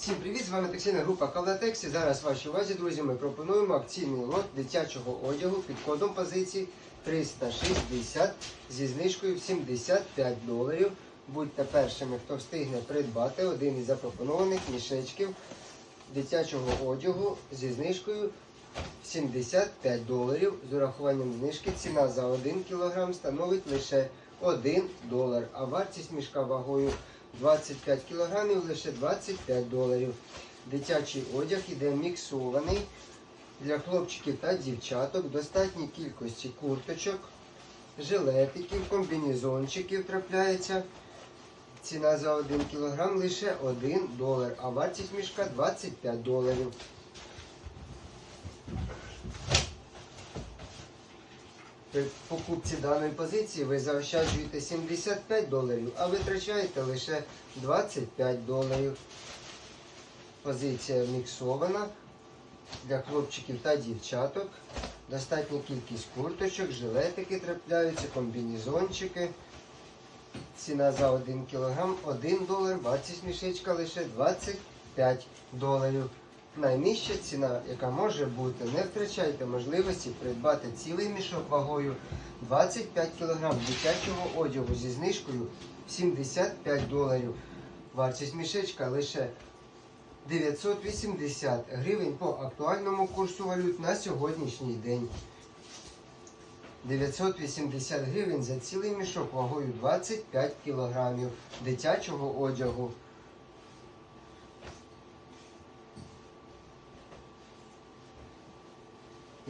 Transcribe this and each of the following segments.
Всім привіт! З вами текстильна група Кавлатекс. І зараз вашій увазі, друзі, ми пропонуємо акційний лот дитячого одягу під кодом позиції 360 зі знижкою в 75 доларів. Будьте першими, хто встигне придбати один із запропонованих мішечків дитячого одягу зі знижкою в 75 доларів. З урахуванням знижки ціна за 1 кг становить лише 1 долар, а вартість мішка вагою 25 кг лише 25 доларів. Дитячий одяг іде міксований для хлопчиків та дівчаток достатній кількості курточок, жилетиків, комбінезончиків трапляється. Ціна за 1 кг лише 1 долар, а вартість мішка 25 доларів. При покупці даної позиції ви заощаджуєте 75 доларів, а витрачаєте лише 25 доларів. Позиція міксована для хлопчиків та дівчаток. Достатня кількість курточок, жилетики трапляються, комбінезончики. Ціна за 1 кг 1 долар, вартість мішечка лише 25 доларів. Найнижча ціна, яка може бути, не втрачайте можливості придбати цілий мішок вагою 25 кг дитячого одягу зі знижкою 75 доларів. Вартість мішечка лише 980 гривень по актуальному курсу валют на сьогоднішній день. 980 гривень за цілий мішок вагою 25 кг дитячого одягу.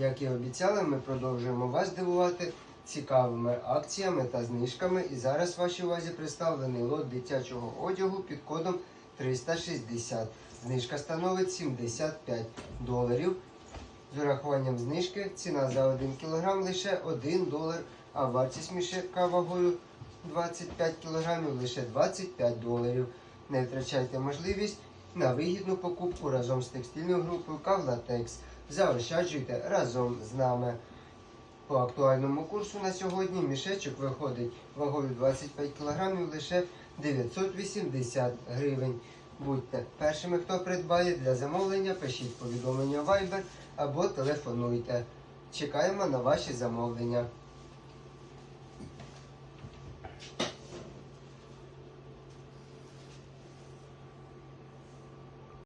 Як і обіцяли, ми продовжуємо вас дивувати цікавими акціями та знижками. І зараз вашій увазі представлений лот дитячого одягу під кодом 360. Знижка становить 75 доларів. З урахуванням знижки ціна за 1 кг лише 1 долар, а вартість мішка вагою 25 кг лише 25 доларів. Не втрачайте можливість на вигідну покупку разом з текстильною групою Кавлатекс. Заощаджуйте разом з нами. По актуальному курсу на сьогодні мішечок виходить вагою 25 кг лише 980 гривень. Будьте першими, хто придбає для замовлення, пишіть повідомлення Viber або телефонуйте. Чекаємо на ваші замовлення.